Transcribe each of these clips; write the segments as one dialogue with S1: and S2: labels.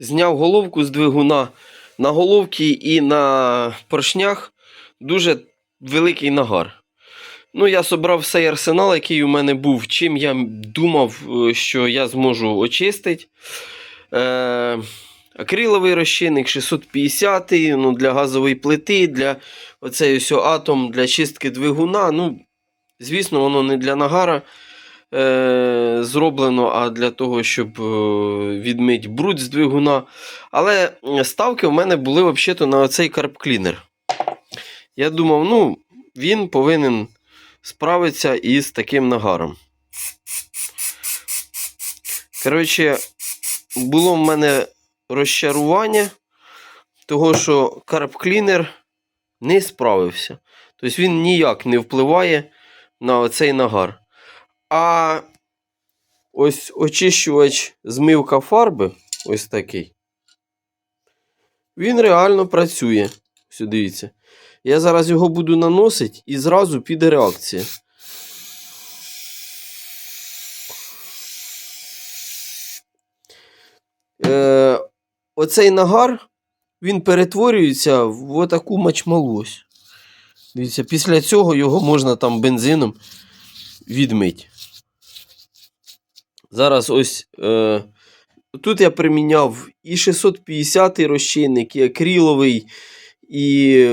S1: зняв головку з двигуна. На головці і на поршнях дуже великий нагар. Ну, я собрав всей арсенал, який у мене був, чим я думав, е, що я зможу очистити. Е, акриловий розчинник 650 ну, для газової плити, для оцей атом для чистки двигуна. Ну, звісно, воно не для нагара е, зроблено, а для того, щоб е, відмити бруд з двигуна. Але ставки в мене були взагалі на оцей карбклінер. Я думав, ну, він повинен справитися із таким нагаром. Коротше, було в мене розчарування, того, що карбклінер не справився. Тобто він ніяк не впливає на оцей нагар. А ось очищувач змивка фарби, ось такий. Він реально працює. Ось дивіться. Я зараз його буду наносити і зразу піде реакція. Е, оцей нагар він перетворюється в отаку мачмалу. ось. Дивіться, після цього його можна там бензином відмити. Зараз ось е, тут я приміняв і 650 розчинник, і акриловий, і.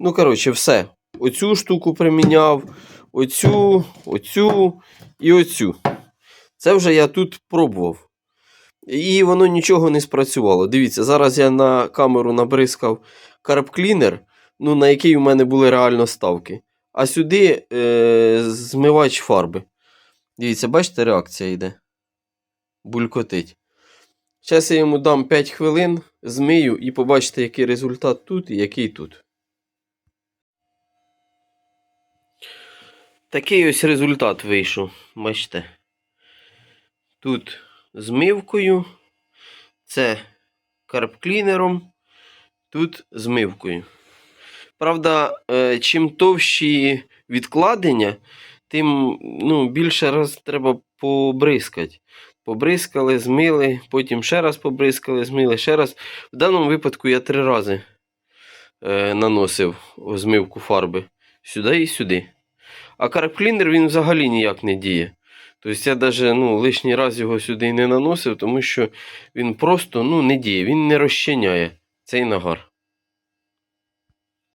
S1: Ну, коротше, все. Оцю штуку приміняв, оцю, оцю і оцю. Це вже я тут пробував. І воно нічого не спрацювало. Дивіться, зараз я на камеру набризкав карбклінер, ну, на який у мене були реально ставки. А сюди е, змивач фарби. Дивіться, бачите, реакція йде. Булькотить. Зараз я йому дам 5 хвилин, змию і побачите, який результат тут і який тут. Такий ось результат вийшов. Бачите. Тут змивкою. Це карбклінером. Тут змивкою. Правда, е, чим товщі відкладення, тим ну, більше раз треба побризкати. Побризкали, змили, потім ще раз побризкали, змили, ще раз. В даному випадку я три рази е, наносив змивку фарби сюди і сюди. А карбклінер він взагалі ніяк не діє. Тобто я навіть ну, лишній раз його сюди не наносив, тому що він просто ну, не діє, він не розчиняє цей нагар.